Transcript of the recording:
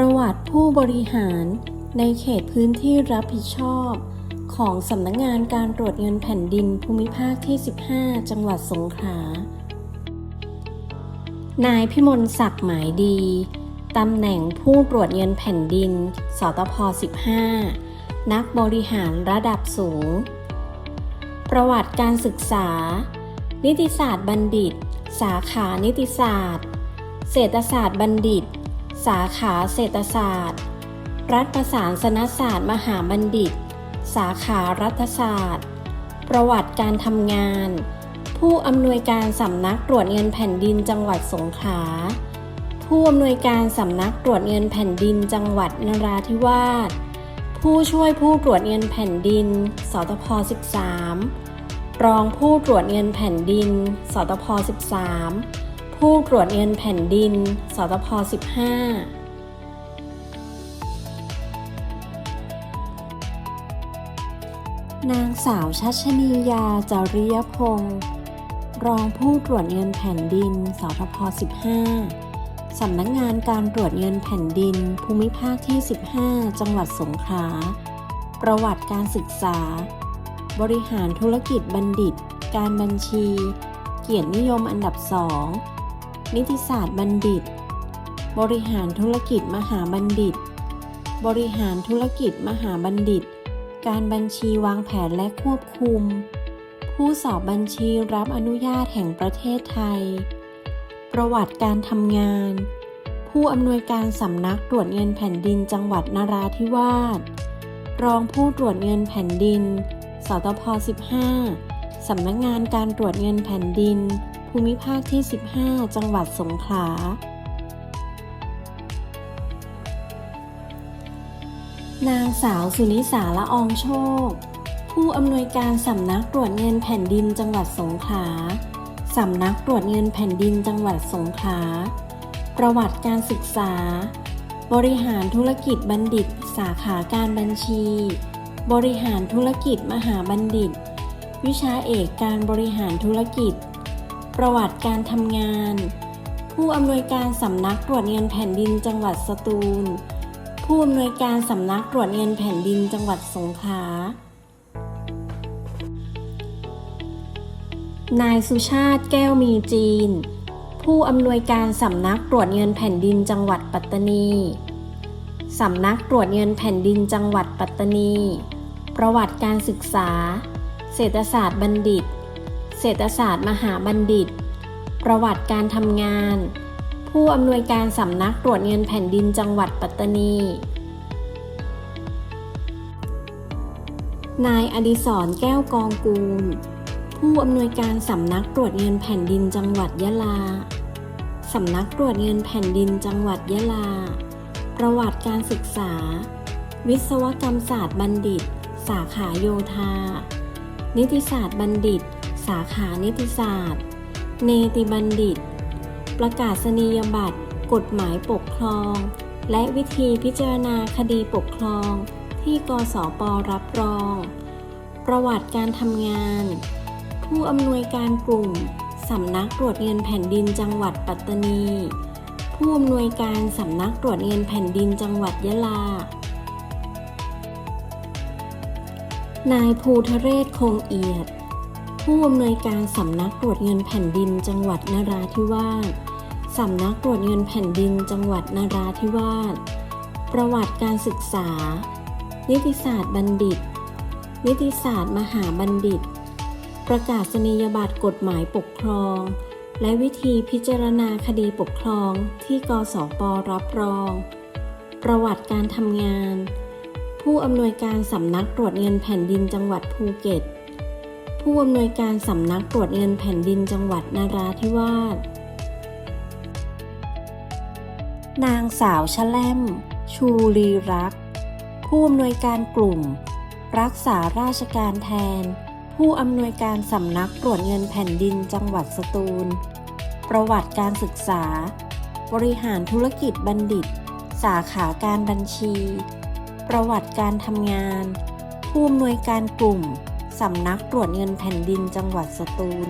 ประวัติผู้บริหารในเขตพื้นที่รับผิดชอบ ของสำนักงงานการตรวจเงินแผ่นดินภูมิภาคที่ 15 จังหวัดสงขลา นายพิมลศักดิ์หมายดี ตำแหน่งผู้ตรวจเงินแผ่นดิน สตพ 15 นักบริหารระดับสูง ประวัติการศึกษา นิติศาสตร์บัณฑิต สาขานิติศาสตร์ เศรษฐศาสตร์บัณฑิต สาขาเศรษฐศาสตร์ รัฐประศาสนศาสตร์มหาบัณฑิต สาขารัฐศาสตร์ ประวัติการทำงาน ผู้อำนวยการสำนักตรวจเงินแผ่นดินจังหวัดสงขลา ผู้อำนวยการสำนักตรวจเงินแผ่นดินจังหวัดนราธิวาส ผู้ช่วยผู้ตรวจเงินแผ่นดิน สตพ 13รองผู้ตรวจเงินแผ่นดิน สตพ 13 ผู้ตรวจเงินแผ่นดิน สตพ 15นางสาวชัชนียาจริยพงศ์รองผู้ตรวจเงินแผ่นดิน สทพ 15 สำนักงงานการตรวจเงินแผ่นดิน ภูมิภาคที่ 15 จังหวัดสงขลา ประวัติการศึกษา บริหารธุรกิจบัณฑิต การบัญชี เกียรตินิยมอันดับสอง นิติศาสตร์บัณฑิต บริหารธุรกิจมหาบัณฑิต บริหารธุรกิจมหาบัณฑิต การบัญชีวางแผนและควบคุม ผู้สอบบัญชีรับอนุญาตแห่งประเทศไทย ประวัติการทำงาน ผู้อำนวยการสำนักตรวจเงินแผ่นดินจังหวัดนราธิวาส รองผู้ตรวจเงินแผ่นดิน สตพ 15สำนักงานการตรวจเงินแผ่นดิน ภูมิภาคที่ 15 จังหวัดสงขลา นางสาวสุนิสาละอองโชค ผู้อำนวยการสำนักตรวจเงินแผ่นดินจังหวัดสงขลาสำนักตรวจเงินแผ่นดินจังหวัดสงขลา ประวัติการศึกษา บริหารธุรกิจบัณฑิต สาขาการบัญชี บริหารธุรกิจมหาบัณฑิต วิชาเอกการบริหารธุรกิจ ประวัติการทำงาน ผู้อำนวยการสำนักตรวจเงินแผ่นดินจังหวัดสตูล ผู้อำนวยการสำนักตรวจเงินแผ่นดินจังหวัดสงขลานายสุชาติแก้วมีจีน ผู้อำนวยการสำนักตรวจเงินแผ่นดินจังหวัดปัตตานีสำนักตรวจเงินแผ่นดินจังหวัดปัตตานี ประวัติการศึกษา เศรษฐศาสตร์บัณฑิต เศรษฐศาสตร์มหาบัณฑิต ประวัติการทำงาน ผู้อำนวยการสำนักตรวจเงินแผ่นดินจังหวัดปัตตานี นายอดิศรแก้วกองกูล ผู้อำนวยการสำนักตรวจเงินแผ่นดินจังหวัดยะลาสำนักตรวจเงินแผ่นดินจังหวัดยะลา ประวัติการศึกษา วิศวกรรมศาสตร์บัณฑิต สาขาโยธา นิติศาสตร์บัณฑิต สาขานิติศาสตร์ เนติบัณฑิต ประกาศนียบัตร กฎหมายปกครอง และวิธีพิจารณาคดีปกครอง ที่กสปรับรอง ประวัติการทำงาน ผู้อำนวยการกลุ่มสำนักตรวจเงินแผ่นดินจังหวัดปัตตานี ผู้อำนวยการสำนักตรวจเงินแผ่นดินจังหวัดยะลา นายภูทะเรศคงเอียด ผู้อำนวยการสำนักตรวจเงินแผ่นดินจังหวัดนราธิวาสสำนักตรวจเงินแผ่นดินจังหวัดนราธิวาส ประวัติการศึกษา นิติศาสตร์บัณฑิต นิติศาสตร์มหาบัณฑิต ประกาศนียบัตรกฎหมายปกครอง และวิธีพิจารณาคดีปกครองที่กสปรับรอง ประวัติการทำงาน ผู้อำนวยการสำนักตรวจเงินแผ่นดินจังหวัดภูเก็ต ผู้อำนวยการสำนักตรวจเงินแผ่นดินจังหวัดนาราธิวาส นางสาวชะแลม ชูรีรัก ผู้อำนวยการกลุ่ม รักษาราชการแทน ผู้อำนวยการสำนักตรวจเงินแผ่นดินจังหวัดสตูล ประวัติการศึกษา บริหารธุรกิจบัณฑิต สาขาการบัญชี ประวัติการทำงาน ผู้อำนวยการกลุ่ม สำนักตรวจเงินแผ่นดินจังหวัดสตูล